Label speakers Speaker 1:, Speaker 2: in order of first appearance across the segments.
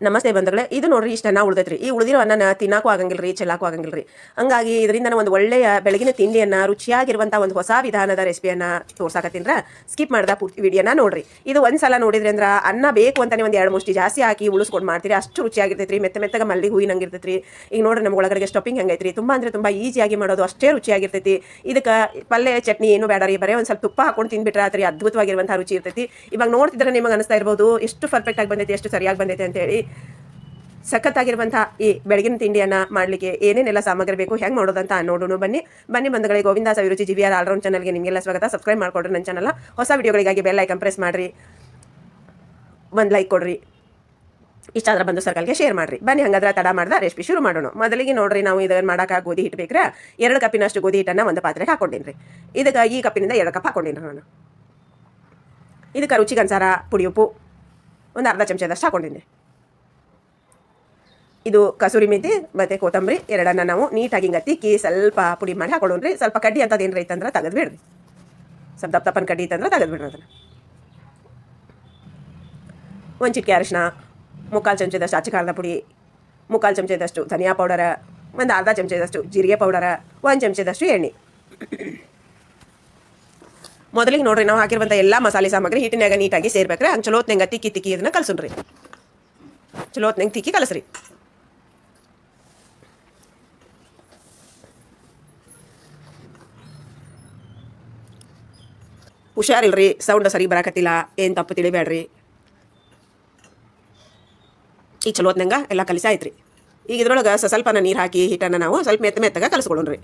Speaker 1: ನಮಸ್ತೆ ಬಂಧುಗಳೇ, ಇದು ನೋಡ್ರಿ ಇಷ್ಟನ್ನ ಉಳ್ದೈತ್ರಿ. ಈ ಉಳಿದಿರೋ ಅನ್ನನ ತಿನ್ನಕ್ಕೂ ಆಗಂಗಿಲ್ಲ ರೀ ಚೆಲ್ಲಾಕು ಆಗಂಗಿಲ್ಲ ರೀ ಹಂಗಾಗಿ ಇದರಿಂದ ಒಂದು ಒಳ್ಳೆಯ ಬೆಳಗಿನ ತಿಂಡಿಯನ್ನ ರುಚಿಯಾಗಿರುವಂಥ ಒಂದು ಹೊಸ ವಿಧಾನದ ರೆಸಿಪಿಯನ್ನ ತೋರ್ಸಾಕತ್ತೀನ್ರ ಸ್ಕಿಪ್ ಮಾಡ್ದ ಪೂರ್ತಿ ವಿಡಿಯೋನ ನೋಡ್ರಿ. ಇದು ಒಂದ್ ಸಲ ನೋಡಿದ್ರಿ ಅಂದ್ರೆ ಅನ್ನ ಬೇಕು ಅಂತಾನೆ ಒಂದು ಎರಡು ಮುಷ್ಟಿ ಜಾಸ್ತಿ ಹಾಕಿ ಉಳಿಸ್ಕೊಂಡು ಮಾಡ್ತೀರಿ, ಅಷ್ಟು ರುಚಿಯಾಗಿರ್ತೈತ್ರಿ, ಮೆತ್ತ ಮೆತ್ತಗ ಮಲ್ಲಿಗೆ ಹೂವಿನ ಹಂಗಿರ್ತೈತ್ರಿ. ಈಗ ನೋಡ್ರಿ ನಮ್ಗೆ ಒಳಗಡೆ ಸ್ಟಾಪಿಂಗ್ ಹಂಗೈತ್ರಿ, ತುಂಬಾ ಅಂದ್ರೆ ತುಂಬಾ ಈಸಿಯಾಗಿ ಮಾಡೋದು, ಅಷ್ಟೇ ರುಚಿಯಾಗಿರ್ತೈತಿ. ಇದಕ್ಕೆ ಪಲ್ಯ, ಚಟ್ನಿ ಏನು ಬೇಡ ರೀ, ಬರೇ ಒಂದು ಸ್ವಲ್ಪ ತುಪ್ಪ ಹಾಕೊಂಡು ತಿನ್ಬಿಟ್ರೆ ಆತ್ರಿ ಅದ್ಭುತವಾಗಿರುವಂತಹ ರುಚಿ ಇರ್ತೈತಿ ಇವಾಗ ನೋಡ್ತಿದ್ರೆ ನಿಮಗೆ ಅನಿಸ್ತಾ ಇರ್ಬೋದು ಎಷ್ಟು ಪರ್ಫೆಕ್ಟ್ ಆಗಿ ಬಂದೈತಿ ಎಷ್ಟು ಸರಿಯಾಗಿ ಬಂದೈತೆ ಅಂತ ಹೇಳಿ ಸಖತ್ತಾಗಿರುವಂತಹ ಈ ಬೆಳಗಿನ ತಿಂಡಿಯನ್ನ ಮಾಡಲಿಕ್ಕೆ ಏನೇನೆಲ್ಲ ಸಾಮಗ್ರಿ ಬೇಕು, ಹೆಂಗೆ ಮಾಡೋದಂತ ನೋಡೋಣ. ಬನ್ನಿ ಬನ್ನಿ ಬಂಧುಗಳಿಗೆ Govinda Saviruchi G V R all round ಚಾನಲ್ಗೆ ನಿಮಗೆಲ್ಲ ಸ್ವಾಗತ. ಸಬ್ಸ್ಕ್ರೈಬ್ ಮಾಡಿಕೊಡ್ರಿ ನನ್ನ ಚಾನಲ್ ಹೊಸ ವಿಡಿಯೋಗಳಿಗಾಗಿ ಬೆಲ್ ಐಕನ್ ಪ್ರೆಸ್ ಮಾಡಿರಿ. ಒಂದು ಲೈಕ್ ಕೊಡ್ರಿ. ಇಷ್ಟ ಆದ್ರೆ ಬಂದು ಸರ್ಕಲ್ಗೆ ಶೇರ್ ಮಾಡ್ರಿ. ಬನ್ನಿ, ಹಂಗಾದ್ರೆ ತಡ ಮಾಡ್ದ ರೆಸಿಪಿ ಶುರು ಮಾಡೋಣ. ಮೊದಲಿಗೆ ನೋಡ್ರಿ, ನಾವು ಇದನ್ನು ಮಾಡಕ್ಕೆ ಗೋಧಿ ಹಿಟ್ಟು ಬೇಕ್ರೆ, ಎರಡು ಕಪ್ಪಿನಷ್ಟು ಗೋಧಿ ಹಿಟ್ಟನ್ನು ಒಂದು ಪಾತ್ರೆಗೆ ಹಾಕೊಂಡಿನಿ ಇದಕ್ಕೆ ಈ ಕಪ್ಪಿನಿಂದ ಎರಡು ಕಪ್ ಹಾಕೊಂಡಿನಿ ನಾನು. ಇದಕ್ಕೆ ರುಚಿಗೆ ಅನ್ಸಾರ ಪುಡಿ ಉಪ್ಪು, ಒಂದು ಅರ್ಧ ಚಮಚದಷ್ಟು ಹಾಕೊಂಡಿನಿ ಇದು ಕಸೂರಿ ಮೆಂತಿ, ಮತ್ತು ಕೊತ್ತಂಬರಿ, ಎರಡನ್ನ ನಾವು ನೀಟಾಗಿ ಹಿಂಗೆ ತಿಕ್ಕಿ ಸ್ವಲ್ಪ ಪುಡಿ ಮಾಡಿ ಹಾಕೊಳ್ಳೋಣ್ರಿ ಸ್ವಲ್ಪ ಕಡ್ಡಿ ಅಂತದ್ದು ಏನು ರೈತಂದ್ರೆ ತೆಗೆದು ಬಿಡ್ರಿ ಸ್ವಲ್ಪ ದಪ್ಪ ದಪ್ಪನ ಕಡ್ಡಿ ಇತ್ತಂದ್ರೆ ತೆಗೆದು ಬಿಡ್ರಿ ಅದನ್ನು. ಒಂದು ಚಿಟಿಕೆ ಅರಿಶಿನ, ಮುಕ್ಕಾಲು ಚಮಚದಷ್ಟು ಅಚ್ಚ ಪುಡಿ, ಮುಕ್ಕಾಲು ಚಮಚದಷ್ಟು ಧನಿಯಾ ಪೌಡರ, ಒಂದು ಅರ್ಧ ಚಮಚದಷ್ಟು ಜೀರಿಗೆ ಪೌಡರ, ಒಂದು ಚಮಚದಷ್ಟು ಎಣ್ಣೆ. ಮೊದಲಿಗೆ ನೋಡ್ರಿ, ನಾವು ಹಾಕಿರುವಂಥ ಎಲ್ಲ ಮಸಾಲೆ ಸಾಮಗ್ರಿ ಹಿಟ್ಟಿನಾಗ ನೀಟಾಗಿ ಸೇರ್ಬೇಕ್ರೆ. ಹಂಗೆ ಚಲೋತ್ನಂಗೆ ತಿಕ್ಕಿ ತಿಕ್ಕಿ ಇದನ್ನ ಕಲಸನ್ರಿ. ಚಲೋತ್ನಂಗೆ ತಿಕ್ಕಿ ಕಲಸ್ರಿ. ಹುಷಾರಿಲ್ರಿ ಸೌಂಡ್ ಸರಿ ಬರಾಕತ್ತಿಲ್ಲ, ಏನು ತಪ್ಪು ತಿಳಿಬೇಡ್ರಿ. ಈ ಚಲೋ ಹೊತ್ನಂಗ ಎಲ್ಲ ಕಲಿಸಿ ಆಯ್ತು ರೀ ಈಗ ಇದ್ರೊಳಗೆ ಸ್ವಲ್ಪನ ನೀರು ಹಾಕಿ, ಹಿಟ್ಟನ್ನು ನಾವು ಸ್ವಲ್ಪ ಮೆತ್ತ ಮೆತ್ತಗೆ ಕಲಿಸ್ಕೊಳ್ಳೋಣ್ರಿ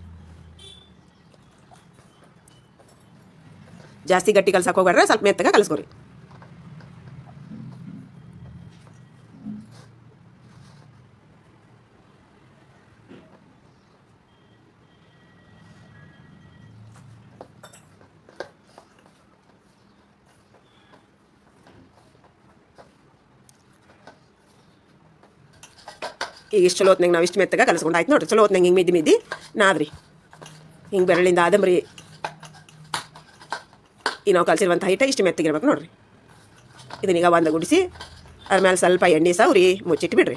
Speaker 1: ಜಾಸ್ತಿ ಗಟ್ಟಿ ಕಲ್ಸಕ್ಕೆ ಹೋಗ್ಬೇಡ್ರೆ ಸ್ವಲ್ಪ ಮೆತ್ತಗೆ ಕಲಿಸ್ಕೊರಿ. ಈಗ ಇಷ್ಟು ಚಲೋ ಹೊತ್ನಾಗ ನಾವು ಇಷ್ಟು ಮೆತ್ತಗೆ ಕಲಸ್ಕೊಂಡು ಆಯ್ತು ನೋಡ್ರಿ. ಚಲೋ ಹೊತ್ನಾಗ ಹಿಂಗೆ ಮಿದ್ದಿ ಮಿದ್ದಿ ನಾದ್ರಿ. ಹಿಂಗೆ ಬೆರಳಿಂದ ಆದಂಬ್ರಿ. ಈ ನಾವು ಕಲಸಿರುವಂಥ ಹೈಟ ಇಷ್ಟು ಮೆತ್ತಗಿರ್ಬೇಕು ನೋಡ್ರಿ. ಇದನ್ನೀಗ ಒಂದು ಗುಡಿಸಿ ಅದ್ರ ಮೇಲೆ ಸ್ವಲ್ಪ ಎಣ್ಣೆ ಸವ್ರಿ ಮುಚ್ಚಿಟ್ಟು ಬಿಡ್ರಿ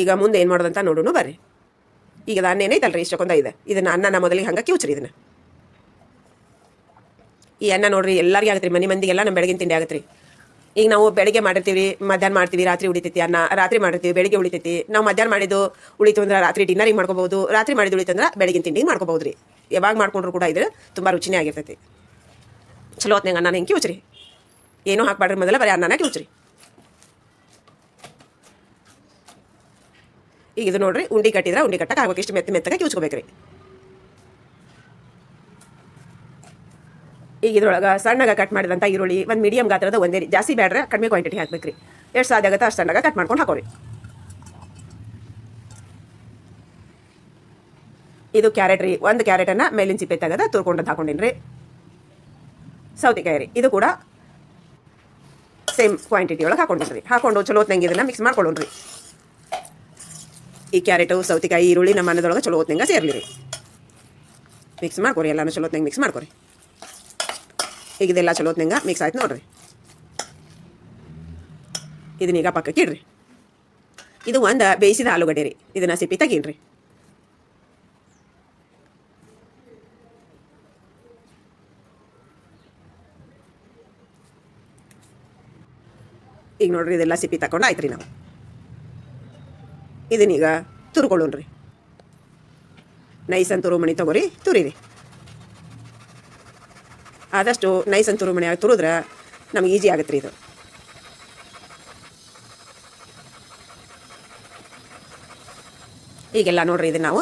Speaker 1: ಈಗ ಮುಂದೆ ಏನು ಮಾಡೋದಂತ ನೋಡೋಣ ಬರ್ರಿ. ಈಗ ಅನ್ನ ಏನೈತಲ್ರಿ ಇಷ್ಟಕ್ಕೊಂದ ಇದೆ ಅನ್ನ ಅನ್ನನ ಮೊದಲಿಗೆ ಹಂಗೆ ಕಿವುಚ್ರಿ ಇದನ್ನು. ಈ ಅನ್ನ ನೋಡ್ರಿ, ಎಲ್ಲರಿಗೂ ರೀ ಮನೆ ಮಂದಿಗೆಲ್ಲ ನಮ್ಮ ಬೆಳಗಿನ ತಿಂಡಿ ಆಗತ್ತೆ ರೀ ಈಗ ನಾವು ಬೆಳಗ್ಗೆ ಮಾಡಿರ್ತೀವಿ ಮಧ್ಯಾಹ್ನ ಮಾಡ್ತೀವಿ, ರಾತ್ರಿ ಉಳಿತೈತಿ ಅನ್ನ, ರಾತ್ರಿ ಮಾಡಿರ್ತೀವಿ, ಬೆಳಗ್ಗೆ ಉಳಿತೈತಿ. ನಾವು ಮಧ್ಯಾಹ್ನ ಮಾಡಿದ್ದು ಉಳಿತು ಅಂದ್ರೆ ರಾತ್ರಿ ಡಿನ್ನರಿಗೆ ಮಾಡ್ಕೋಬಹುದು, ರಾತ್ರಿ ಮಾಡಿದ್ದು ಉಳಿತು ಅಂದ್ರೆ ಬೆಳಗಿನ ತಿಂಡಿಗೆ ಮಾಡ್ಕೋಬಹುದು ರೀ ಯಾವಾಗ ಮಾಡ್ಕೊಂಡ್ರು ಕೂಡ ಇದ್ರೆ ತುಂಬ ರುಚಿನೇ ಆಗಿರ್ತೈತಿ. ಚಲೋ ಹೊತ್ನಾಗ ಅನ್ನ ಹಿಂಗೆ ಕಿವುಚ್ರಿ ಏನೂ ಹಾಕ್ಬಾಡ್ರಿ, ಮೊದಲ ಬರೀ ಅನ್ನನ ಕಿವುಚ್ರಿ ಈಗ ಇದು ನೋಡ್ರಿ, ಉಂಡಿ ಕಟ್ಟಿದ್ರೆ, ಉಂಡಿ ಕಟ್ಟಕ್ಕೆ ಆಗ್ಬೇಕು ಇಷ್ಟು ಮೆತ್ತ ಮೆತ್ತಗೆ ಕಿವುಚ್ಕೋಬೇಕ್ರಿ ಈಗ ಇದ್ರೊಳಗೆ ಸಣ್ಣಗೆ ಕಟ್ ಮಾಡಿದಂಥ ಈರುಳ್ಳಿ, ಒಂದು ಮೀಡಿಯಂ ಗಾತ್ರದ ಒಂದೇ ರೀ ಜಾಸ್ತಿ ಬೇಡ್ರೆ ಕಡಿಮೆ ಕ್ವಾಂಟಿಟಿ ಹಾಕ್ಬೇಕ್ರಿ. ಎಷ್ಟು ಸಾಧ್ಯ ಆಗುತ್ತೆ ಅಷ್ಟು ಸಣ್ಣಗೆ ಕಟ್ ಮಾಡ್ಕೊಂಡು ಹಾಕೋರಿ. ಇದು ಕ್ಯಾರೆಟ್ ರೀ, ಒಂದು ಕ್ಯಾರೆಟನ್ನು ಮೇಲಿನ ಸಿಪ್ಪೆ ತೆಗೆದ ತುರ್ಕೊಂಡು ಹಾಕೊಂಡಿನಿ ರೀ ಸೌತೆಕಾಯಿ ರೀ, ಇದು ಕೂಡ ಸೇಮ್ ಕ್ವಾಂಟಿಟಿ ಒಳಗೆ ಹಾಕೊಂಡಿರಿ ಹಾಕೊಂಡು ಚಲೋ ಇದನ್ನು ಮಿಕ್ಸ್ ಮಾಡ್ಕೊಳ್ಳೋಣ್ರಿ. ಈ ಕ್ಯಾರೆಟು, ಸೌತೆಕಾಯಿ, ಈರುಳ್ಳಿ ನಮ್ಮ ಮನೆದೊಳಗೆ ಚಲೋ ಹೊತ್ತಿನಂಗೆ ಸೇರ್ಲಿ ರೀ. ಮಿಕ್ಸ್ ಮಾಡ್ಕೊರಿ, ಎಲ್ಲನೂ ಚಲೋ ಹೊತ್ತಿನಂಗೆ ಮಿಕ್ಸ್ ಮಾಡ್ಕೊರಿ. ಈಗ ಇದೆಲ್ಲ ಚಲೋ ಹೊತ್ತಿನಂಗೆ ಮಿಕ್ಸ್ ಆಯ್ತು ನೋಡ್ರಿ. ಇದನ್ನೀಗ ಪಕ್ಕಕ್ಕೆ ಇಡ್ರಿ. ಇದು ಒಂದು ಬೇಯಿಸಿದ ಆಲೂಗಡ್ಡೆ ರೀ. ಇದನ್ನು ಸಿಪ್ಪಿ ತೆಗೀನ್ರಿ. ಈಗ ನೋಡ್ರಿ, ಇದೆಲ್ಲ ಸಿಪ್ಪಿ ತಗೊಂಡು ಆಯ್ತು ರೀ ನಾವು. ಇದನ್ನೀಗ ತುರ್ಕೊಳ್ಳೋಣ್ರಿ. ನೈಸ್ ಅಂತ ತುರುಮಣಿ ತಗೋರಿ, ತುರಿರಿ. ಆದಷ್ಟು ನೈಸ್ ಅಂತ ಆಗಿ ತುರಿದ್ರೆ ನಮ್ಗೆ ಈಜಿ ಆಗುತ್ತೆ ರೀ ಇದು. ಈಗೆಲ್ಲ ನೋಡ್ರಿ ಇದನ್ನ ನಾವು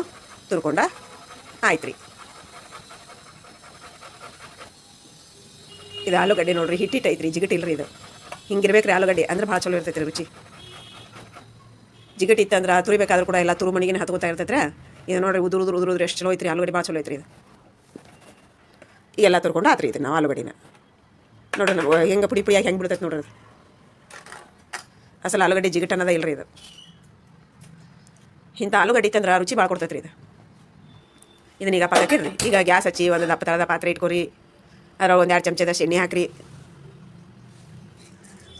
Speaker 1: ತುರ್ಕೊಂಡ ಆಯ್ತು ರೀ ಇದು ಆಲೂಗಡ್ಡೆ ನೋಡ್ರಿ ಹಿಟ್ಟಿಟ್ಟು ಐತ್ರಿ ಜಿಗಟಿಲ್ರಿ ಇದು. ಹಿಂಗಿರ್ಬೇಕ್ರಿ ಆಲೂಗಡ್ಡೆ, ಅಂದ್ರೆ ಭಾಳ ಚಲೋ ಇರ್ತೈತೆ ರೀ ರುಚಿ. ಜಿಗಟ್ ಇತ್ತಂದ್ರೆ ತುರಿಬೇಕಾದ್ರೂ ಕೂಡ ಎಲ್ಲ ತುರು ಮಣಿಗೆ ಹತ್ಕೋತಾ ಇರ್ತೈತ್ರಿ ಇದು ನೋಡ್ರಿ ಉದುರು ಉದುರು ಉದುರು ಎಷ್ಟು ಚಲೋ ಐತ್ರಿ, ಆಲೂಗಡ್ಡೆ ಭಾಳ ಚಲೋ ಐತ್ರಿ ಇದು. ಎಲ್ಲ ತುರ್ಕೊಂಡು ಆತ್ರಿ ಇದು ನಾವು ಆಲೂಗಡ್ಡಿನ. ನೋಡ್ರಿ ನಾವು ಹೆಂಗೆ ಪುಡಿ ಪುಡಿಯಾಗಿ ಹೆಂಗೆ ಬಿಡ್ತೈತೆ ನೋಡ್ರಿ ಅಸಲು ಆಲೂಗಡ್ಡೆ ಜಿಗಟ್ ಅನ್ನೋದ ಇಲ್ರಿ ಇದು. ಇಂಥ ಆಲೂಗಡ್ಡೆ ಇತ್ತಂದ್ರೆ ರುಚಿ ಭಾಳ ಕೊಡ್ತೈತ್ರಿ ಇದು. ಇದನ್ನ ಈಗ ಪಾತ್ರ ಈಗ ಗ್ಯಾಸ್ ಹಚ್ಚಿ ಒಂದು ದಪ್ಪ ಥರದ ಪಾತ್ರೆ ಇಟ್ಕೊರಿ ಅದ್ರಾಗ ಒಂದು ಎರಡು ಚಮಚದಷ್ಟು ಎಣ್ಣೆ ಹಾಕ್ರಿ.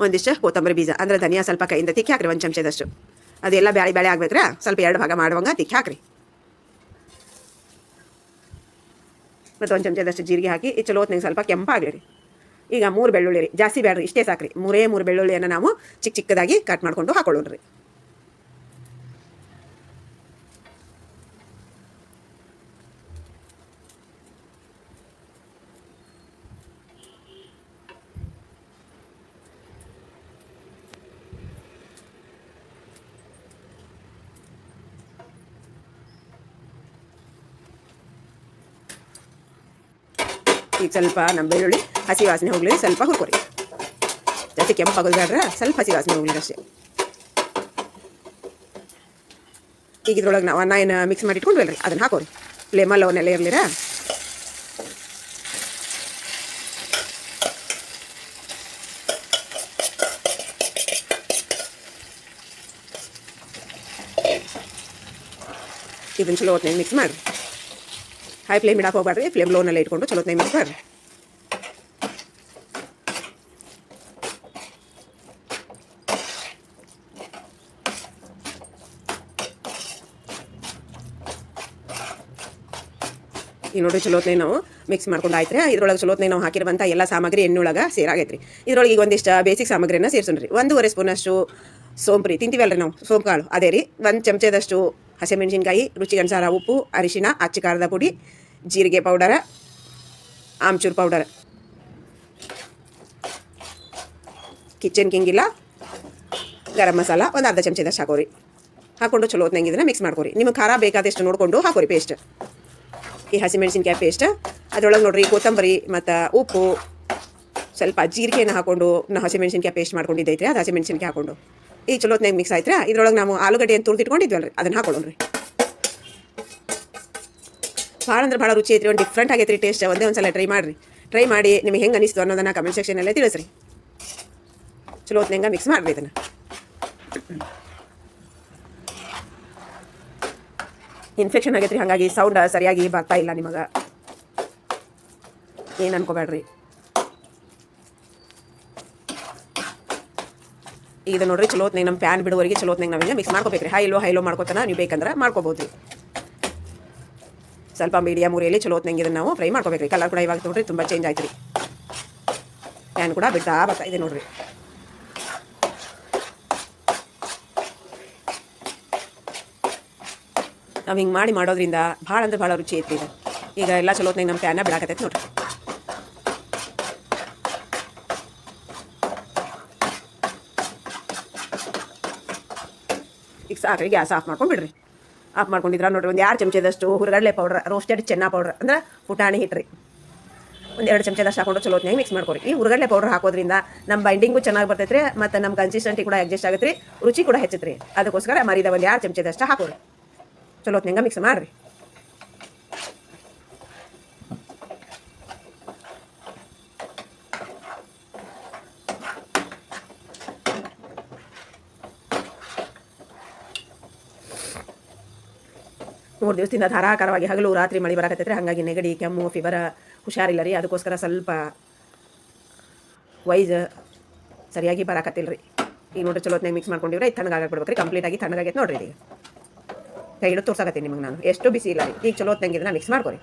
Speaker 1: ಒಂದಿಷ್ಟು ಕೊತ್ತಂಬರಿ ಬೀಜ, ಅಂದರೆ ಧನಿಯಾ ಸ್ವಲ್ಪ ಕೈಯಿಂದ ತಿಕ್ಕಿ ಹಾಕ್ರಿ ಒಂದು ಚಮಚದಷ್ಟು. ಅದೆಲ್ಲ ಬ್ಯಾಳಿ ಬ್ಯಾಳಿ ಆಗ್ಬೇಕ್ರ? ಸ್ವಲ್ಪ ಎರಡು ಭಾಗ ಮಾಡುವಂಗ ತಿಕ್ಕಿ ಹಾಕ್ರಿ. ಮತ್ತು ಒಂದು ಚಮಚದಷ್ಟು ಜೀರಿಗೆ ಹಾಕಿ, ಈ ಚಲೋ ಹೊತ್ನಾಗ ಸ್ವಲ್ಪ ಕೆಂಪಾಗಲಿ ರೀ ಈಗ ಮೂರು ಬೆಳ್ಳುಳ್ಳಿ ರೀ. ಜಾಸ್ತಿ ಬೇಡ್ರಿ ಇಷ್ಟೇ ಸಾಕ್ರಿ. ಮೂರೇ ಮೂರು ಬೆಳ್ಳುಳ್ಳಿಯನ್ನು ನಾವು ಚಿಕ್ಕ ಚಿಕ್ಕದಾಗಿ ಕಟ್ ಮಾಡ್ಕೊಂಡು ಹಾಕೊಳ್ಳೋಣ ಈಗ ಸ್ವಲ್ಪ ನಮ್ಮ ಬೆಳ್ಳುಳ್ಳಿ ಹಸಿ ವಾಸನೆ ಹೋಗ್ಲಿ, ಸ್ವಲ್ಪ ಹುರ್ಕೊರಿ. ಜಾಸ್ತಿ ಕೆಂಪಾಗೋದು ಸ್ವಲ್ಪ ಹಸಿ ವಾಸನೆ ಹೋಗ್ಲಿ ಅಷ್ಟೇ. ಈಗ ಇದ್ರೊಳಗೆ ನಾವು ಅನ್ನ ಏನು ಮಿಕ್ಸ್ ಮಾಡಿ ಇಟ್ಕೊಂಡ್ವಲ್ರಿ? ಅದನ್ನ ಹಾಕೋರಿ. ಫ್ಲೇಮಲ್ಲಿ ಅವನ್ನೆಲ್ಲ ಇರಲಿರ? ಇದನ್ನ ಚಲೋ ಹೊತ್ತಿನ ಮಿಕ್ಸ್ ಮಾಡಿರಿ. ಹೈ ಫ್ಲೇಮ್ ಇಡಕ್ಕೆ ಹೋಗ್ಬೇಡ್ರಿ ಫ್ಲೇಮ್ ಲೋನಲ್ಲಿ ಇಟ್ಕೊಂಡು ಚಲೋ ಹೊತ್ನಾಗ ಮಿಕ್ಸ್ ಮಾಡಿರಿ ಈಗ ನೋಡ್ರಿ ಚಲೋತ್ನಾಗ ನಾವು ಮಿಕ್ಸ್ ಮಾಡ್ಕೊಂಡು ಆಯ್ತು ರೀ ಇದ್ರೊಳಗೆ ಚಲೋತ್ನಾಗ ನಾವು ಹಾಕಿರುವಂಥ ಎಲ್ಲ ಸಾಮಗ್ರಿ ಎಣ್ಣೊಳಗೆ ಸೇರಾಗೈತೆ ರೀ ಇದ್ರೊಳಗೆ ಈಗ ಒಂದಿಷ್ಟು ಬೇಸಿಕ್ ಸಾಮಗ್ರಿನ ಸೇರ್ಸೋಣ್ರಿ ಒಂದೂವರೆ ಸ್ಪೂನಷ್ಟು ಸೋಂಪು ರೀ ತಿಂತೀವಲ್ರಿ ನಾವು ಸೋಂಪು ಕಾಳು ಅದೇ ರೀ ಒಂದು ಚಮಚದಷ್ಟು ಹಸಿಮೆಣಸಿನ್ಕಾಯಿ, ರುಚಿಗನುಸಾರ ಉಪ್ಪು ಅರಿಶಿನ ಅಚ್ಚ ಖಾರದ ಪುಡಿ, ಜೀರಿಗೆ ಪೌಡರ, ಆಮ್ಚೂರ್ ಪೌಡರ್. ಕಿಚನ್ ಕಿಂಗಿಲ್ಲ ಗರಂ ಮಸಾಲ, ಒಂದು ಅರ್ಧ ಚಮಚದಷ್ಟು ಹಾಕೋರಿ ಹಾಕೊಂಡು ಚಲೋ ಹೊತ್ನಾಗ ಮಿಕ್ಸ್ ಮಾಡ್ಕೊರಿ. ನಿಮಗೆ ಖಾರ ಬೇಕಾದಷ್ಟು ನೋಡಿಕೊಂಡು ಹಾಕೋರಿ ಪೇಸ್ಟ್ ಈ ಹಸಿಮೆಣಸಿನ್ಕಾಯಿ ಪೇಸ್ಟ್ ಅದ್ರೊಳಗೆ ನೋಡ್ರಿ ಕೊತ್ತಂಬರಿ ಮತ್ತು ಉಪ್ಪು, ಸ್ವಲ್ಪ ಜೀರಿಗೆನ ಹಾಕೊಂಡು ನಾವು ಹಸಿಮೆಣಸಿನ್ಕಾಯಿ ಪೇಸ್ಟ್ ಮಾಡ್ಕೊಂಡಿದ್ದೈತ್ರಿ, ಅದು ಹಸಿಮೆಣಸಿನ್ಕಾಯಿ ಹಾಕೊಂಡು. ಈ ಚಲೋತ್ನಾಗ ಮಿಕ್ಸ್ ಆಯ್ತು ಇದ್ರೊಳಗೆ ನಾವು ಆಲೂಗಡ್ಡೆ ಏನು ತುರ್ದಿಟ್ಕೊಂಡಿದ್ವಲ್ರಿ. ಅದನ್ನ ಹಾಕೊಳ್ಳೋಣ್ರಿ. ಭಾಳ ಅಂದ್ರೆ ಭಾಳ ರುಚಿ ಐತ್ರಿ, ಒಂದು ಡಿಫ್ರೆಂಟ್ ಆಗೈತೆ ರೀ ಟೇಸ್ಟ್ ಒಂದೇ ಒಂದು ಸಲ ಟ್ರೈ ಮಾಡಿರಿ. ಟ್ರೈ ಮಾಡಿ ನಿಮಗೆ ಹೆಂಗೆ ಅನಿಸ್ತು ಅನ್ನೋದನ್ನ ಕಮೆಂಟ್ ಸೆಕ್ಷನಲ್ಲೇ ತಿಳಿಸ್ರಿ. ಚಲೋ ಹೊತ್ನಾಗ ಮಿಕ್ಸ್ ಮಾಡಿರಿ ಇದನ್ನು. ಇನ್ಫೆಕ್ಷನ್ ಆಗೈತೆ ರೀ ಹಾಗಾಗಿ ಸೌಂಡ್ ಸರಿಯಾಗಿ ಬರ್ತಾ ಇಲ್ಲ ನಿಮಗೆ. ಏನು ಅನ್ಕೋಬೇಡ್ರಿ ಈಗ ನೋಡ್ರಿ ಚಲೋ ಹೊತ್ನಾಗ ನಮ್ಮ ಪ್ಯಾನ್ ಬಿಡುವರೆಗೆ ಚಲೋ ಹೊತ್ನಾಗ ನಾವೇನು ಮಿಕ್ಸ್ ಮಾಡ್ಕೋಬೇಕ್ರಿ. ಹೈಲೋ ಹೈಲೋ ಮಾಡ್ಕೋತಾನ ನೀವು ಬೇಕಂದ್ರೆ ಮಾಡ್ಕೋಬೋದು. ರೀ ಸ್ವಲ್ಪ ಮೀಡಿಯಮ್ ಉರಿಯಲ್ಲಿ ಚಲೋ ಹೊತ್ನಾಗ ಇದನ್ನು ನಾವು ಫ್ರೈ ಮಾಡ್ಕೋಬೇಕ್ರಿ. ಕಲರ್ ಕೂಡ ಇವಾಗ ನೋಡ್ರಿ ತುಂಬ ಚೇಂಜ್ ಆಯ್ತು ರೀ ಪ್ಯಾನ್ ಕೂಡ ಬಿಡ್ತಾ ಬರ್ತಾ ಇದೆ ನೋಡ್ರಿ. ನಾವು ಹಿಂಗೆ ಮಾಡಿ ಮಾಡೋದ್ರಿಂದ ಭಾಳ ಅಂದ್ರೆ ಭಾಳ ರುಚಿ ಐತ್ರಿ ಈಗ ಎಲ್ಲ ಚಲೋ ಹೊತ್ನಾಗ ನಮ್ಮ ಪ್ಯಾನ ಬಿಡಾಕತ್ತೈತೆ ನೋಡ್ರಿ. ಸಾಕ್ರಿ, ಗ್ಯಾಸ್ ಆಫ್ ಮಾಡ್ಕೊಂಡು ಬಿಡ್ರಿ ಆಫ್ ಮಾಡ್ಕೊಂಡಿದ್ರ ನೋಡ್ರಿ, ಒಂದು ಎರಡು ಚಮಚದಷ್ಟು ಹುರುಗಡ್ಲೆ ಪೌಡ್ರ್ ರೋಸ್ಟೆಡ್ ಚೆನ್ನ ಪೌಡ್ರ್ ಅಂದ್ರೆ ಪುಟಾಣಿ ಹಿಟ್ರಿ. ಒಂದು ಎರಡು ಚಮಚದಷ್ಟು ಹಾಕೊಂಡು ಚಲೋ ಮಿಕ್ಸ್ ಮಾಡ್ಕೊರಿ. ಈ ಹುರುಗಡ್ಲೆ ಪೌಡರ್ ಹಾಕೋದ್ರಿಂದ ನಮ್ಮ ಬೈಂಡಿಂಗು ಚೆನ್ನಾಗಿ ಬರ್ತೈತ್ರಿ, ಮತ್ತು ನಮ್ಮ ಕನ್ಸಿಸ್ಟೆಂಟಿ ಕೂಡ ಅಡ್ಜಸ್ಟ್ ಆಗುತ್ತೆ ರೀ ರುಚಿ ಕೂಡ ಹೆಚ್ಚೈತ್ರಿ. ಅದಕ್ಕೋಸ್ಕರ ಮರಿದ ಒಂದು ಎರಡು ಚಮಚದಷ್ಟು ಹಾಕೋರಿ. ಚಲೋ ಹೊತ್ತಿನಾಗ ಮಿಕ್ಸ್ ಮಾಡಿರಿ. ಮೂರು ದಿವಸದಿಂದ ಧಾರಾಕಾರವಾಗಿ ಹಗಲು ರಾತ್ರಿ ಮಳೆ ಬರಾಕತ್ತೈತ್ರಿ. ಹಾಗಾಗಿ ನೆಗಡಿ, ಕೆಮ್ಮು ಫಿವರ ಹುಷಾರಿಲ್ಲ ರೀ. ಅದಕ್ಕೋಸ್ಕರ ಸ್ವಲ್ಪ ವೈಸ್ ಸರಿಯಾಗಿ ಬರಾಕತ್ತಿಲ್ಲ ರೀ. ಈಗ ನೋಡ್ರಿ ಚಲೋ ಹೊತ್ನಾಗ ಮಿಕ್ಸ್ ಮಾಡ್ಕೊಂಡಿವ್ರಿ ಇದು ತಣ್ಣಗಾಗಿ ಬಿಡ್ಬೇಕು ರೀ ಕಂಪ್ಲೀಟಾಗಿ ತಣ್ಣಗಾಗೈತೆ ನೋಡ್ರಿ ಈಗ ಕೈ ಹಿಡಿದು ತೋರ್ಸಾಕತ್ತೀನಿ ನಿಮಗೆ ನಾನು. ಎಷ್ಟು ಬಿಸಿ ಇಲ್ಲ ರೀ. ಈಗ ಚಲೋ ಹೊತ್ನಾಗ ನಾನು ಮಿಕ್ಸ್ ಮಾಡ್ಕೊರಿ.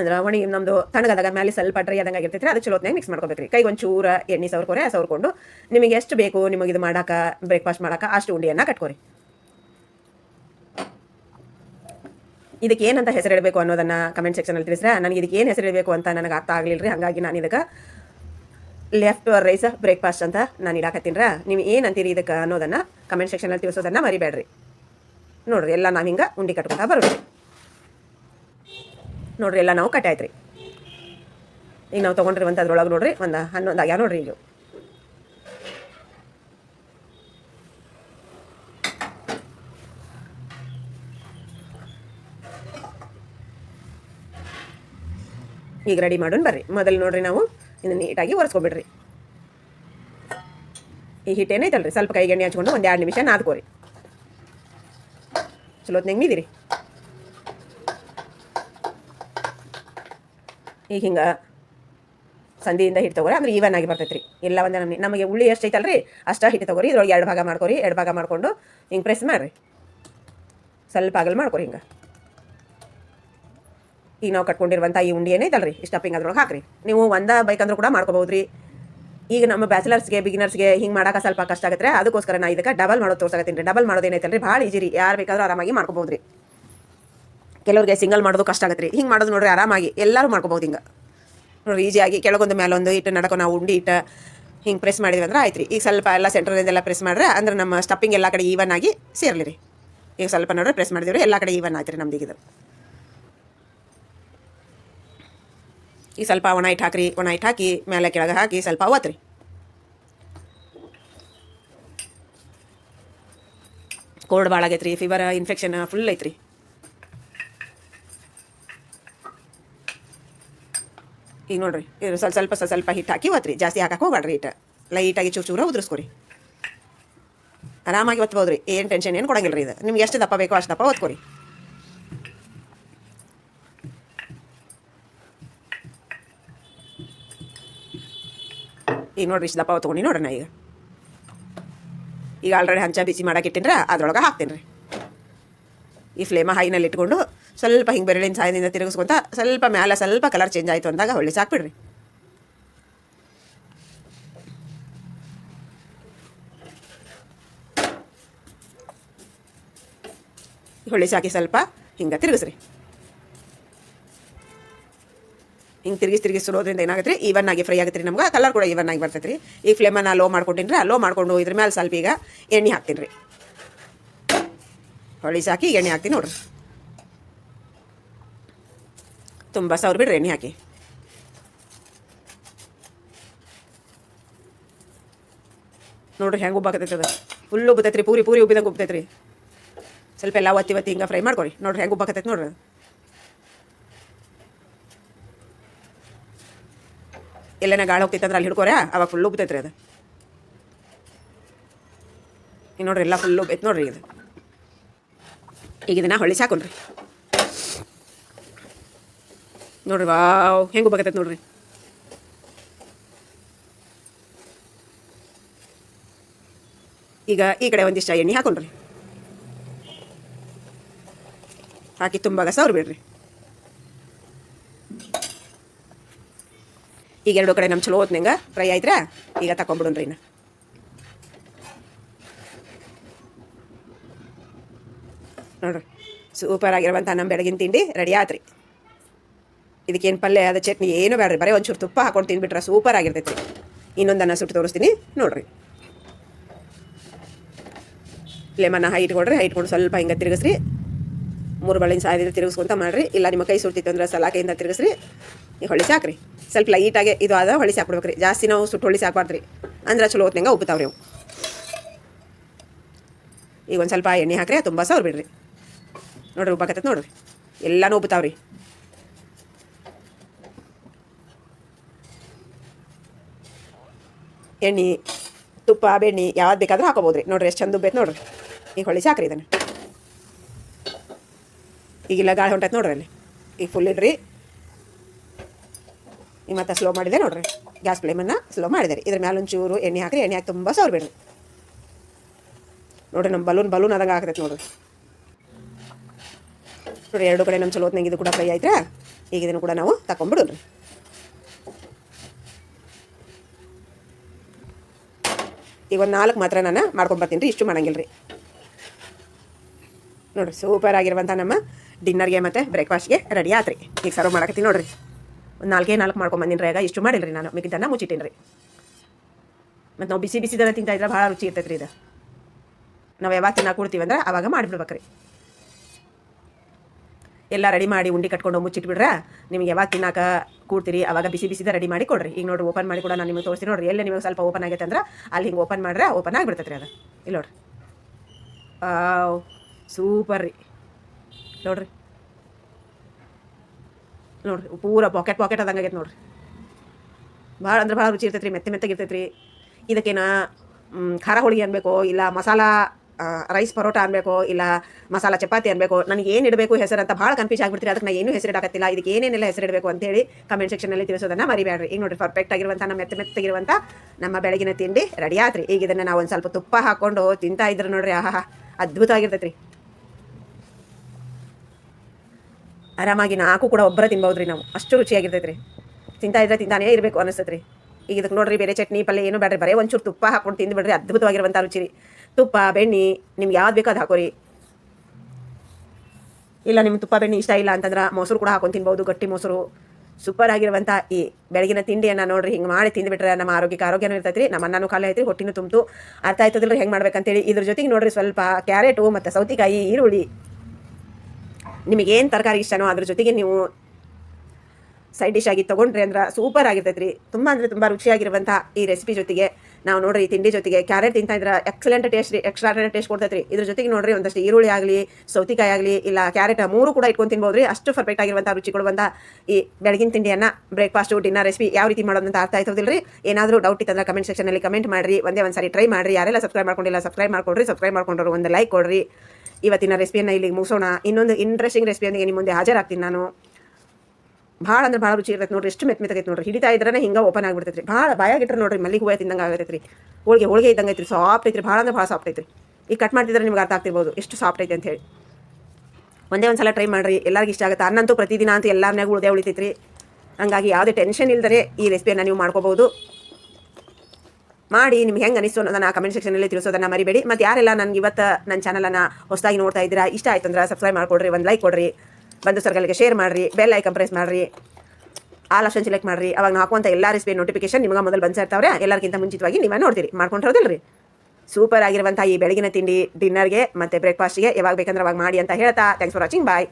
Speaker 1: ಅಂದ್ರೆ ಒಣಗಿ ನಮ್ಮದು ತಣ್ಣಗಾದಾಗ ಮೇಲೆ ಸ್ವಲ್ಪ ಡ್ರೈ ಆದಂಗೆ ಆಗಿರ್ತೈತೆ ಅದು ಚಲೋತ್ನಾಗ ಮಿಕ್ಸ್ ಮಾಡ್ಕೋಬೇಕು ರೀ ಕೈಗೆ ಒಂದು ಚೂರ ಎಣ್ಣೆ ಸವರ್ಕೊರೆ ಸವರ್ಕೊಂಡು ನಿಮಗೆ ಎಷ್ಟು ಬೇಕು, ನಿಮಗೆ ಇದು ಮಾಡಕ್ಕೆ ಬ್ರೇಕ್ಫಾಸ್ಟ್ ಮಾಡಾಕ, ಅಷ್ಟು ಉಂಡಿಯನ್ನ ಕಟ್ಕೊರಿ. ಇದಕ್ಕೆ ಏನಂತ ಹೆಸರು ಇಡಬೇಕು ಅನ್ನೋದನ್ನ ಕಮೆಂಟ್ ಸೆಕ್ಷನಲ್ಲಿ ತಿಳಿಸ್ರೆ, ನನಗೆ ಇದಕ್ಕೆ ಏನು ಹೆಸರು ಹೆಸರಿಡಬೇಕು ಅಂತ ನನಗೆ ಅರ್ಥ ಆಗಲಿಲ್ಲ ರೀ ಹಾಗಾಗಿ ನಾನು ಇದಕ್ಕೆ ಲೆಫ್ಟ್ ರೈಸ್ ಬ್ರೇಕ್ಫಾಸ್ಟ್ ಅಂತ ನಾನು ಇಡಾಕತ್ತೀನಿ ನೀವು ಏನು ಅಂತೀರಿ ಇದಕ್ಕೆ ಅನ್ನೋದನ್ನು ಕಮೆಂಟ್ ಸೆಕ್ಷನಲ್ಲಿ ತಿಳಿಸೋದನ್ನು ಮರಿಬೇಡ್ರಿ. ನೋಡ್ರಿ, ಎಲ್ಲ ನಾವು ಹಿಂಗೆ ಉಂಡಿ ಕಟ್ಕೊತಾ ಬರೋದು. ನೋಡ್ರಿ, ಎಲ್ಲ ನಾವು ಕಟ್ ಆಯ್ತು ರೀ. ಈಗ ನಾವು ತೊಗೊಂಡಿರುವಂಥ ಅದ್ರೊಳಗೆ ನೋಡ್ರಿ, ಒಂದು ಹನ್ನೊಂದು ಆಗ್ಯಾವ ನೋಡ್ರಿ ಈಗ. ಈಗ ರೆಡಿ ಮಾಡೋಣ ಬರ್ರಿ. ಮೊದಲು ನೋಡ್ರಿ ನಾವು ಇನ್ನು ನೀಟಾಗಿ ಒರೆಸ್ಕೊಬಿಡ್ರಿ. ಈ ಹಿಟ್ಟೇನೈತಲ್ರಿ ಸ್ವಲ್ಪ ಕೈಗೆ ಎಣ್ಣೆ ಹಚ್ಕೊಂಡು ಒಂದು ಎರಡು ನಿಮಿಷ ನಾದ್ಕೋರಿ. ಚಲೋ ಹೊತ್ನಾಗ ಮೀದಿರಿ ಈಗ ಹಿಂಗೆ ಸಂಧಿಯಿಂದ ಹಿಟ್ಟು ತಗೋರಿ ಅಂದ್ರೆ ಈವನ್ ಆಗಿ ಬರ್ತೈತೆ ರೀ ಎಲ್ಲ ಒಂದೇ ನಮಗೆ ನಮಗೆ ಉಳ್ಳಿ ಎಷ್ಟು ಐತಲ್ರಿ? ಅಷ್ಟೇ ಹಿಟ್ಟು ತಗೋರಿ, ಇದ್ರೊಳಗೆ ಎರಡು ಭಾಗ ಮಾಡ್ಕೊರಿ, ಎರಡು ಭಾಗ ಮಾಡಿಕೊಂಡು ಹಿಂಗೆ ಪ್ರೆಸ್ ಮಾಡಿರಿ. ಸ್ವಲ್ಪ ಆಗಲ್ ಮಾಡ್ಕೊರಿ ಹಿಂಗೆ. ಈಗ ನಾವು ಕಟ್ಕೊಂಡಿರುವಂಥ ಈ ಉಂಡಿ ಏನೈತಲ್ರಿ ಸ್ಟಫಿಂಗ್ ಅದ್ರೊಳಗೆ ಹಾಕ್ರಿ. ನೀವು ಒಂದ ಬೈಕಂದ್ರೂ ಕೂಡ ಮಾಡ್ಕೋಬಹುದು ರೀ ಈಗ ನಮ್ಮ ಬ್ಯಾಚಲರ್ಸ್ಗೆ ಬಿಗಿನರ್ಸ್ಗೆ ಹಿಂಗೆ ಮಾಡೋಕೆ ಸ್ವಲ್ಪ ಕಷ್ಟ ಆಗತ್ತೆ ಅದಕ್ಕೋಸ್ಕರ ನಾ ಇದಕ್ಕೆ ಡಬಲ್ ಮಾಡೋದು ತೋರ್ಸಾಕತ್ತೀನಿ ರೀ. ಡಬಲ್ ಮಾಡೋದು ರೀ ಭಾಳ ಈಜಿ ರೀ. ಯಾರು ಬೇಕಾದ್ರೂ ಆರಾಮಾಗಿ ಮಾಡ್ಕೋಬಹುದು ರೀ ಕೆಲವ್ರಿಗೆ ಸಿಂಗಲ್ ಮಾಡೋದು ಕಷ್ಟ ಆಗತ್ತೆ ರೀ. ಹಿಂಗೆ ಮಾಡೋದು ನೋಡ್ರಿ ಆರಾಮಾಗಿ ಎಲ್ಲರೂ ಮಾಡ್ಕೋಬಹುದು ಹಿಂಗೆ. ನೋಡ್ರಿ ಈಜಿಯಾಗಿ ಕೆಳಗೊಂದು ಮೇಲೊಂದು ಇಟ್ಟು ನಡಕೋ ನಾವು ಉಂಡಿ ಇಟ್ಟು ಹಿಂಗೆ ಪ್ರೆಸ್ ಮಾಡಿದ್ವಿ ಅಂದ್ರೆ ಆಯ್ತು ರೀ ಈಗ ಸ್ವಲ್ಪ ಎಲ್ಲ ಸೆಂಟ್ರದಿಂದೆಲ್ಲ ಪ್ರೆಸ್ ಮಾಡಿದ್ರೆ ಅಂದ್ರೆ ನಮ್ಮ ಸ್ಟಫಿಂಗ್ ಎಲ್ಲ ಕಡೆ ಈವನ್ ಆಗಿ ಸೇರಲಿ ರೀ. ಈಗ ಸ್ವಲ್ಪ ನೋಡ್ರಿ ಪ್ರೆಸ್ ಮಾಡಿದಿವ್ರಿ ಎಲ್ಲ ಕಡೆ ಈವನ್ ಆಯ್ತು ರೀ ನಮ್ದು ಇದು. ಈಗ ಸ್ವಲ್ಪ ಒಣ ಹಿಟ್ಟು ಹಾಕ್ರಿ, ಒಣ ಹಿಟ್ಟು ಹಾಕಿ ಮೇಲೆ ಕೆಳಗೆ ಹಾಕಿ ಸ್ವಲ್ಪ ಅವತ್ರಿ ಕೋಲ್ಡ್ ಭಾಳ ಆಗೈತ್ರಿ ಫೀವರ್ ಇನ್ಫೆಕ್ಷನ್ ಫುಲ್ ಐತ್ರಿ. ಈಗ ನೋಡ್ರಿ, ಇದು ಸ್ವಲ್ಪ ಸ್ವಲ್ಪ ಸ್ವಲ್ಪ ಹಿಟ್ಟು ಹಾಕಿ ಒತ್ರಿ. ಜಾಸ್ತಿ ಹಾಕಕ್ಕೆ ಹೋಗ್ಬೇಡ್ರಿ ಹಿಟ್ಟು. ಲೈಟಾಗಿ ಚೂರು ಚೂರ ಉದ್ರಿಸ್ಕೊರಿ. ಆರಾಮಾಗಿ ಒತ್ಬೋದು ರೀ ಏನು ಟೆನ್ಷನ್ ಏನು ಕೊಡಂಗಿಲ್ಲ ರೀ ಇದು. ನಿಮ್ಗೆ ಎಷ್ಟು ದಪ್ಪ ಬೇಕೋ ಅಷ್ಟು ದಪ್ಪ ಒತ್ಕೊರಿ. ಈಗ ನೋಡ್ರಿ ಇಷ್ಟು ದಪ್ಪ ತೊಗೊಂಡು ನೋಡೋಣ ಈಗ. ಈಗ ಆಲ್ರೆಡಿ ಹಂಚ ಬಿಸಿ ಮಾಡಕ್ಕೆ ಇಟ್ಟಿನ್ರ, ಅದ್ರೊಳಗೆ ಹಾಕ್ತೀನಿ ರೀ ಈ ಫ್ಲೇಮ ಹೈನಲ್ಲಿ ಇಟ್ಕೊಂಡು ಸ್ವಲ್ಪ ಹಿಂಗೆ ಬೆರಳಿನ ಸಾಯದಿಂದ ತಿರುಗಿಸ್ಕೊಂತ ಸ್ವಲ್ಪ ಮ್ಯಾಲ ಸ್ವಲ್ಪ ಕಲರ್ ಚೇಂಜ್ ಆಯಿತು ಅಂದಾಗ ಹೊಳ್ಳಿ ಸಾಕ್ಬಿಡ್ರಿ. ಹೊಳ್ಳಿ ಸಾಕಿ ಸ್ವಲ್ಪ ಹಿಂಗೆ ತಿರುಗಿಸ್ರಿ. ಹಿಂಗೆ ತಿರುಗಿಸಿ ತಿರುಗಿಸಿ ಸುಡೋದ್ರಿಂದ ಏನಾಗುತ್ತೆ ರೀ ಈವನ್ ಆಗಿ ಫ್ರೈ ಆಗುತ್ತೆ ರೀ ನಮ್ಗೆ. ಕಲರ್ ಕೂಡ ಈವನ್ ಆಗಿ ಬರ್ತೈತೆ ರೀ ಈಗ ಫ್ಲೇಮನ್ನು ಲೋ ಮಾಡ್ಕೊಂಡಿನ್ರಿ ಲೋ ಮಾಡ್ಕೊಂಡು ಇದ್ರ ಮೇಲೆ ಸ್ವಲ್ಪ ಈಗ ಎಣ್ಣೆ ಹಾಕ್ತೀನಿ ರೀ ಹೊಳಿ ಸಾಕಿ ಎಣ್ಣೆ ಹಾಕ್ತೀನಿ ನೋಡ್ರಿ. ತುಂಬ ಸಾವಿರ ಬಿಡ್ರಿ ಎಣ್ಣೆ ಹಾಕಿ. ನೋಡ್ರಿ ಹೆಂಗೆ ಉಬ್ಬಾಕತೈತೆ ಅದು. ಫುಲ್ಲು ಉಬ್ಬತೈತೆ ರೀ ಪೂರಿ ಪೂರಿ ಉಬ್ಬಿದಂಗೆ ಉಬ್ಬತೈತ್ರಿ ಸ್ವಲ್ಪ ಎಲ್ಲ ಒತ್ತಿ ಒತ್ತಿ ಹಿಂಗೆ ಫ್ರೈ ಮಾಡ್ಕೊರಿ. ನೋಡ್ರಿ ಹೆಂಗೆ ಉಬ್ಬಾಕತೈತೆ ನೋಡ್ರಿ ಎಲ್ಲೇನ ಗಾಳ ಹೋಗ್ತೈತೆ ಅಂದ್ರೆ ಅಲ್ಲಿ ಹಿಡ್ಕೋರ, ಅವಾಗ ಫುಲ್ ಉಬ್ಬತೈತೆ ರೀ ಅದು. ಈಗ ನೋಡ್ರಿ ಎಲ್ಲ ಫುಲ್ ಉಬ್ಬೈತೆ ನೋಡ್ರಿ ಇದು ಈಗ ಇದನ್ನ ಹೊಳ್ಳಿ ಸಾಕೊಂಡ್ರಿ. ನೋಡ್ರಿ, ವಾವ್, ಹೆಂಗೆ ಉಬ್ಬಾಕತೈತೆ ನೋಡ್ರಿ. ಈಗ ಈ ಕಡೆ ಒಂದಿಷ್ಟ ಎಣ್ಣೆ ಹಾಕೊಂಡ್ರಿ. ಹಾಕಿ ತುಂಬ ಸವ್ರು ಬಿಡ್ರಿ ಈಗ ಎರಡು ಕಡೆ ನಮ್ಮ ಚಲೋ ಹೊತ್ನಂಗ ಫ್ರೈ ಆಯ್ತ್ರಾ? ಈಗ ತಕೊಂಡ್ಬಿಡೋಣ್ರಿ ಇನ್ನು. ನೋಡ್ರಿ ಸೂಪರ್ ಆಗಿರುವಂಥ ನಮ್ಮ ಬೆಳಗಿನ ತಿಂಡಿ ರೆಡಿ ಆತ್ರಿ. ಇದಕ್ಕೇನು ಪಲ್ಯ, ಅದ ಚಟ್ನಿ ಏನು ಬೇಡ್ರಿ ಬರೀ ಒಂಚೂರು ತುಪ್ಪ ಹಾಕೊಂಡು ತಿಂದ್ಬಿಟ್ರೆ ಸೂಪರ್ ಆಗಿರ್ತೈತಿ ಇನ್ನೊಂದನ್ನು ಸುಟ್ಟು ತೋರಿಸ್ತೀನಿ. ನೋಡ್ರಿ. ಲೆಮನ್ನ ಹೈ ಇಟ್ಕೊಳ್ರಿ ಹೈ ಇಟ್ಕೊಂಡು ಸ್ವಲ್ಪ ಹಿಂಗೆ ತಿರುಗಿಸ್ರಿ. ಮೂರು ಬಳ್ಳಿನ ಸಹಾಯದಿಂದ ತಿರುಗಿಸ್ಕೊಂತ ಮಾಡ್ರಿ. ಇಲ್ಲ ನಿಮ್ಮ ಕೈ ಸುಡ್ತಿತ್ತು ಅಂದ್ರೆ ಸಲಾಕೆಯಿಂದ ತಿರುಗಿಸ್ರಿ. ಈ ಹೊಳಿ ಸಾಕ್ರಿ. ಸ್ವಲ್ಪ ಲೈಟಾಗೆ ಇದು ಆದ ಹೊಳಿ ಸಾಕ್ಬಿಡ್ಬೇಕ್ರಿ. ಜಾಸ್ತಿ ನಾವು ಸುಟ್ಟು ಹೊಳಿ ಹಾಕ್ಬಾರ್ದ್ರಿ ಅಂದ್ರೆ ಚಲೋ ಹೊತ್ನಂಗೆ ಉಪ್ಪುತ್ತಾವ್ರಿ ಅವು. ಈಗ ಒಂದು ಸ್ವಲ್ಪ ಎಣ್ಣೆ ಹಾಕ್ರಿ ತುಂಬ ಸಾವಿರ ಬಿಡ್ರಿ. ನೋಡ್ರಿ ಉಬ್ಬಾಕತ್ತೈತೆ ನೋಡ್ರಿ. ಎಲ್ಲನೂ ಉಬ್ಬುತ್ತಾವ್ರಿ ಎಣ್ಣೆ, ತುಪ್ಪ, ಬೆಣ್ಣೆ ಯಾವ್ದು ಬೇಕಾದ್ರೂ ಹಾಕೋಬೋದ್ರಿ. ನೋಡ್ರಿ ಎಷ್ಟು ಚಂದ ಉಬ್ಬೈತೆ ನೋಡ್ರಿ. ಈಗ ಹೊಳಿ ಸಾಕ್ರಿ ಇದನ್ನು. ಈಗಿಲ್ಲ ಗಾಳಿ ಹೊಂಟೈತೆ ನೋಡ್ರಿ ಅಲ್ಲಿ. ಈಗ ಫುಲ್ ಇಡ್ರಿ. ಈಗ ಮತ್ತೆ ಸ್ಲೋ ಮಾಡಿದೆ ನೋಡ್ರಿ. ಗ್ಯಾಸ್ ಫ್ಲೇಮನ್ನು ಸ್ಲೋ ಮಾಡಿದೆ ರೀ. ಇದ್ರ ಮೇಲೆ ಒಂಚೂರು ಎಣ್ಣೆ ಹಾಕ್ರಿ. ಎಣ್ಣೆ ಹಾಕಿ ತುಂಬ ಸೌರ್ ಬಿಡ್ರಿ. ನೋಡ್ರಿ ನಮ್ಮ ಬಲೂನ್ ಬಲೂನ್ ಆದಂಗೆ ಆಗ್ತೈತೆ ನೋಡ್ರಿ. ನೋಡ್ರಿ, ಎರಡು ಕಡೆ ನಮ್ಮ ಚಲೋ ಹೊತ್ನಾಗ ಇದು ಕೂಡ ಫ್ರೈ ಆಯ್ತಾ ಈಗ ಇದನ್ನು ಕೂಡ ನಾವು ತಗೊಂಡ್ಬಿಡೋಣ್ರಿ ಈಗ ಒಂದು ನಾಲ್ಕು ಮಾತ್ರ ನಾನು ಮಾಡ್ಕೊಂಬರ್ತೀನಿ ರೀ, ಇಷ್ಟು ಮಾಡಂಗಿಲ್ಲ ರೀ ನೋಡ್ರಿ ಸೂಪರ್ ಆಗಿರುವಂಥ ನಮ್ಮ ಡಿನ್ನರ್ಗೆ ಮತ್ತು ಬ್ರೇಕ್ಫಾಸ್ಟ್ಗೆ ರೆಡಿ ಆತ್ರಿ. ಈಗ ಸರ್ವ್ ಮಾಡಕತ್ತೀನಿ ನೋಡ್ರಿ. ಒಂದು ನಾಲ್ಕೇ ನಾಲ್ಕು ಮಾಡ್ಕೊಂಡು ರೀ, ಆಗ ಇಷ್ಟು ಮಾಡಿಲ್ಲ ರೀ ನಾನು ಮಿಕ್ಕಿದ್ದನ್ನ ಮುಚ್ಚಿಟ್ಟೀನಿ ರೀ. ಮತ್ತು ನಾವು ಬಿಸಿ ಬಿಸಿದನ್ನು ತಿಂತಾ ಇದ್ರೆ ಭಾಳ ರುಚಿ ಇರ್ತೈತೆ ರೀ ಇದು. ನಾವು ಯಾವಾಗ ತಿನ್ನಕ್ಕೆ ಕೊಡ್ತೀವಿ ಅಂದ್ರೆ ಆವಾಗ ಮಾಡಿಬಿಡ್ಬೇಕ್ರಿ. ಎಲ್ಲ ರೆಡಿ ಮಾಡಿ ಉಂಡಿ ಕಟ್ಕೊಂಡು ಮುಚ್ಚಿಟ್ಬಿಡ್ರೆ? ನಿಮ್ಗೆ ಯಾವಾಗ ತಿನ್ನಾಕ ಕೂಡ್ತೀರಿ, ಅವಾಗ ಬಿಸಿ ಬಿಸಿದ ರೆಡಿ ಮಾಡಿ ಕೊಡ್ರಿ. ಈಗ ನೋಡ್ರಿ ಓಪನ್ ಮಾಡಿ ಕೂಡ ನಾನು ನಿಮಗೆ ತೋರಿಸ್ತೀನಿ ನೋಡ್ರಿ. ಎಲ್ಲೇ ನಿಮಗೆ ಸ್ವಲ್ಪ ಓಪನ್ ಆಗೈತೆ ಅಂದ್ರೆ ಅಲ್ಲಿ ಹಿಂಗೆ ಓಪನ್ ಮಾಡ್ರೆ ಓಪನ್ ಆಗಿಬಿಡ್ತೈತೆ ರೀ ಅದು. ಇಲ್ಲಿ ನೋಡ್ರಿ. ಸೂಪರ್ ರೀ. ನೋಡ್ರಿ. ನೋಡ್ರಿ, ಪೂರ ಪಾಕೆಟ್ ಪಾಕೆಟ್ ಆದಂಗೆ ಆಗೈತೆ ನೋಡ್ರಿ. ಭಾಳ ಅಂದ್ರೆ ಭಾಳ ರುಚಿ ಇರ್ತೈತೆ ರೀ ಮೆತ್ತೆ ಇರ್ತೈತೆ ರೀ ಇದಕ್ಕೇನ ಖಾರ ಹೋಳಿಗೆ ಅನ್ಬೇಕು, ಇಲ್ಲ ಮಸಾಲ ರೈಸ್ ಪರೋಟ ಅನ್ಬೇಕು, ಇಲ್ಲ ಮಸಾಲ ಚಪಾತಿ ಅನ್ಬೇಕು, ನನಗೆ ಏನು ಇಡಬೇಕು ಹೆಸರು ಅಂತ ಭಾಳ ಕನ್ಫ್ಯೂಸ್ ಆಗ್ಬಿಡ್ತೀರಿ. ಅದಕ್ಕೆ ನಾನು ಏನು ಹೆಸರು ಇಡಕತ್ತಿಲ್ಲ. ಇದಕ್ಕೆ ಏನೇನೆಲ್ಲ ಹೆಸರು ಇಡಬೇಕು ಅಂತೇಳಿ ಕಮೆಂಟ್ ಸೆಕ್ಷನಲ್ಲಿ ತಿಳಿಸೋದನ್ನ ಮರಿಬೇಡ್ರಿ. ಈಗ ನೋಡ್ರಿ ಪರ್ಫೆಕ್ಟ್ ಆಗಿರುವಂಥ ನಮ್ಮ ಮೆತ್ತ ಮೆತ್ತಗಿರುವಂಥ ನಮ್ಮ ಬೆಳಗಿನ ತಿಂಡಿ ರೆಡಿ ಆತ್ರಿ. ಈಗ ಇದನ್ನು ನಾವು ಒಂದು ಸ್ವಲ್ಪ ತುಪ್ಪ ಹಾಕ್ಕೊಂಡು ತಿಂತಾ ಇದ್ರು ನೋಡ್ರಿ. ಆಹಾ ಅದ್ಭುತ ಆಗಿರ್ತೈತ್ರಿ. ಆರಾಮಾಗಿ ನಾಲ್ಕು ಕೂಡ ಒಬ್ಬರ ತಿನ್ಬಹುದ್ರಿ ನಾವು. ಅಷ್ಟು ರುಚಿಯಾಗಿರ್ತೈತ್ರಿ. ತಿಂತಾ ಇದ್ರೆ ತಿಂತಾನೇ ಇರಬೇಕು ಅನಿಸ್ತೈತ್ರಿ ಈಗ ಇದಕ್ಕೆ ನೋಡ್ರಿ, ಬೇರೆ ಚಟ್ನಿ ಪಲ್ಯ ಏನು ಬೇಡ್ರಿ. ಬರೀ ಒಂಚೂರು ತುಪ್ಪ ಹಾಕೊಂಡು ತಿಂದ್ಬಿಡ್ರಿ. ಅದ್ಭುತವಾಗಿರುವಂಥ ರುಚಿ ರೀ. ತುಪ್ಪ ಬೆಣ್ಣೆ ನಿಮ್ಗೆ ಯಾವ್ದು ಬೇಕೋ ಅದು ಹಾಕೋರಿ. ಇಲ್ಲ, ನಿಮ್ಗೆ ತುಪ್ಪ ಬೆಣ್ಣೆ ಇಷ್ಟ ಇಲ್ಲ ಅಂತಂದ್ರೆ ಮೊಸರು ಕೂಡ ಹಾಕೊಂಡು ತಿನ್ಬೋದು, ಗಟ್ಟಿ ಮೊಸರು. ಸೂಪರ್ ಆಗಿರುವಂಥ ಈ ಬೆಳಗಿನ ತಿಂಡಿಯನ್ನು ನೋಡ್ರಿ, ಹಿಂಗೆ ಮಾಡಿ ತಿಂದುಬಿಟ್ರೆ ನಮ್ಮ ಆರೋಗ್ಯಕ್ಕೆ ಆರೋಗ್ಯನೂ ಇರ್ತೈತಿ ನಮ್ಮ ಅನ್ನನೂ ಖಾಲಿ ಐತ್ರಿ, ಹೊಟ್ಟಿನೂ ತುಂಬಿತು. ಅರ್ಥ ಆಯ್ತದಿಲ್ಲ ಹೆಂಗೆ ಮಾಡ್ಬೇಕಂತೇಳಿ. ಇದ್ರ ಜೊತೆಗೆ ನೋಡ್ರಿ ಸ್ವಲ್ಪ ಕ್ಯಾರೆಟು ಮತ್ತು ಸೌತೆಕಾಯಿ, ಈರುಳ್ಳಿ. ನಿಮಗೇನು ತರಕಾರಿ ಇಷ್ಟನೋ ಅದ್ರ ಜೊತೆಗೆ ನೀವು ಸೈಡ್ ಡಿಶ್ ಆಗಿ ತೊಗೊಂಡ್ರಿ ಅಂದ್ರೆ ಸೂಪರ್ ಆಗಿರ್ತೈತೆ ರೀ ತುಂಬ ಅಂದರೆ ತುಂಬ ರುಚಿಯಾಗಿರುವಂಥ ಈ ರೆಸಿಪಿ ಜೊತೆಗೆ. ನಾವು ನೋಡ್ರಿ ಈ ತಿಂಡಿ ಜೊತೆಗೆ ಕ್ಯಾರೆಟ್ ತಿಂತಾ ಇದ್ರೆ ಎಕ್ಸಲೆಂಟ್ ಟೇಸ್ಟ್ ರೀ ಎಕ್ಸ್ಟ್ರಾ ಟೇಸ್ಟ್ ಕೊಡ್ತೈತೆ ರೀ ಇದ್ರ ಜೊತೆಗೆ ನೋಡ್ರಿ ಒಂದಷ್ಟು ಈರುಳ್ಳಿ ಆಗಲಿ, ಸೌತಿಕಾಯಿ ಆಗಲಿ, ಇಲ್ಲ ಕ್ಯಾರೆಟ್ ಮೂರು ಕೂಡ ಇಟ್ಕೊಂಡು ತಿನ್ಬೋದು ರೀ. ಅಷ್ಟು ಪರ್ಫೆಕ್ಟ್ ಆಗಿರುವಂಥ ರುಚಿ ಬಂದ ಈ ಬೆಳಗಿನ ತಿಂಡಿಯನ್ನ ಬ್ರೇಕ್ಫಾಸ್ಟ್ ಡಿನ್ನರ್ ರೆಸಿಪಿ ಯಾವ ರೀತಿ ಮಾಡೋದಂತ ಅರ್ಥ ಆಯ್ತದಿಲ್ಲ ರೀ ಏನಾದರೂ ಡೌಟ್ ಇತ್ತಂದ್ರೆ ಕಮೆಂಟ್ ಸೆಕ್ಷನಲ್ಲಿ ಕಮೆಂಟ್ ಮಾಡಿರಿ. ಒಂದೇ ಒಂದು ಸಾರಿ ಟ್ರೈ ಮಾಡಿರಿ. ಯಾರೆಲ್ಲ ಸಬ್ಸ್ಕ್ರೈಬ್ ಮಾಡ್ಕೊಂಡಿಲ್ಲ ಸಬ್ಸ್ಕ್ರೈಬ್ ಮಾಡ್ಕೊಡ್ರಿ ಸಬ್ಸ್ಕ್ರೈಬ್ ಮಾಡ್ಕೊಂಡ್ರು ಒಂದು ಲೈಕ್ ಕೊಡ್ರಿ. ಇವತ್ತಿನ ರೆಸಿಪಿಯನ್ನು ಇಲ್ಲಿ ಮುಗಿಸೋಣ. ಇನ್ನೊಂದು ಇಂಟ್ರೆಸ್ಟಿಂಗ್ ರೆಸಿಪಿಯೊಂದಿಗೆ ನಿಮ್ಮ ಮುಂದೆ ಹಾಜರಾಗ್ತೀನಿ ನಾನು. ಭಾಳ ಅಂದ್ರೆ ಭಾಳ ರುಚಿ ಇರ್ತೈತೆ ನೋಡ್ರಿ, ಎಷ್ಟು ಮೆತ್ತ ಮೆತ್ತಗೈತೆ ನೋಡ್ರಿ. ಹಿಡಿತಾ ಇದ್ರೆ ಹಿಂಗೆ ಓಪನ್ ಆಗಿಬಿಡ್ತೈತೆ ರೀ ಭಾಳ ಬಾಯಾಗಿಟ್ರೆ ನೋಡ್ರಿ ಮಲ್ಲಿಗೆ ಹೂವು ತಿಂದಂಗೆ ಆಗತೈತೆ ರೀ ಹೋಳಿಗೆ ಹೋಳಿಗೆ ಇದ್ದಂಗೆ ಐತ್ರಿ ಸಾಫ್ಟ್ ಐತ್ರಿ, ಭಾಳ ಅಂದ್ರೆ ಭಾಳ ಸಾಫ್ಟ್ ಐತ್ರಿ. ಈಗ ಕಟ್ ಮಾಡ್ತಿದ್ರೆ ನಿಮ್ಗೆ ಅರ್ಥ ಆಗ್ತಿರ್ಬೋದು, ಎಷ್ಟು ಸಾಫ್ಟ್ ಐತೆ ಅಂತ ಹೇಳಿ ಒಂದೇ ಒಂದು ಸಲ ಟ್ರೈ ಮಾಡಿರಿ, ಎಲ್ಲರಿಗೂ ಇಷ್ಟ ಆಗುತ್ತೆ. ಅನ್ನಂತೂ ಪ್ರತಿದಿನ ಅಂತೂ ಉಳಿದೇ ಉಳ್ದೇ ಉಳಿತೈತ್ರಿ. ಹಂಗಾಗಿ ಯಾವುದೇ ಟೆನ್ಷನ್ ಇಲ್ದರೆ ಈ ರೆಸಿಪಿಯನ್ನು ನೀವು ಮಾಡ್ಕೋಬೋದು. ಮಾಡಿ ನಿಮ್ಗೆ ಹೆಂಗೆ ಅನಿಸ್ತು ಅನ್ನೋದನ್ನು ಕಮೆಂಟ್ ಸೆಕ್ಷನಲ್ಲಿ ತಿಳಿಸೋದನ್ನ ಮರಿಬೇಡಿ. ಮತ್ತು ಯಾರೆಲ್ಲ ನನಗೆ ಇವತ್ತು ನನ್ನ ಚಾನಲನ್ನು ಹೊಸದಾಗಿ ನೋಡ್ತಾ ಇದ್ದೀರಾ, ಇಷ್ಟ ಆಯ್ತು ಅಂದ್ರೆ ಸಬ್ಸ್ಕ್ರೈಬ್ ಮಾಡಿಕೊಡ್ರಿ, ಒಂದು ಲೈಕ್ ಕೊಡ್ರಿ. ಬಂದು ಸರ್ಗಳಿಗೆ ಶೇರ್ ಮಾಡಿರಿ ಬೆಲ್ ಐಕನ್ ಪ್ರೆಸ್ ಮಾಡಿರಿ ಆ ಆಪ್ಷನ್ ಸೆಲೆಕ್ಟ್ ಮಾಡಿರಿ. ಅವಾಗ ನಾವು ಹಾಕುವಂಥ ಎಲ್ಲ ರೆಸಿಪಿ ನೋಟಿಫಿಕೇಶನ್ ನಿಮಗೆ ಮೊದಲು ಬಂದು ಸೇರ್ತಾವ್ರೆ. ಎಲ್ಲರಿಗಿಂತ ಮುಂಚಿತವಾಗಿ ನೀವೇ ನೋಡ್ತೀರಿ. ಮಾಡ್ಕೊಂಡು ರೀ ಸೂಪರ್ ಆಗಿರುವಂಥ ಈ ಬೆಳಗಿನ ತಿಂಡಿ ಡಿನ್ನರ್ಗೆ ಮತ್ತು ಬ್ರೇಕ್ಫಾಸ್ಟ್ಗೆ ಯಾವಾಗ ಬೇಕಂದ್ರೆ ಅವಾಗ ಮಾಡಿ ಅಂತ ಹೇಳ್ತಾ. Thanks for watching bye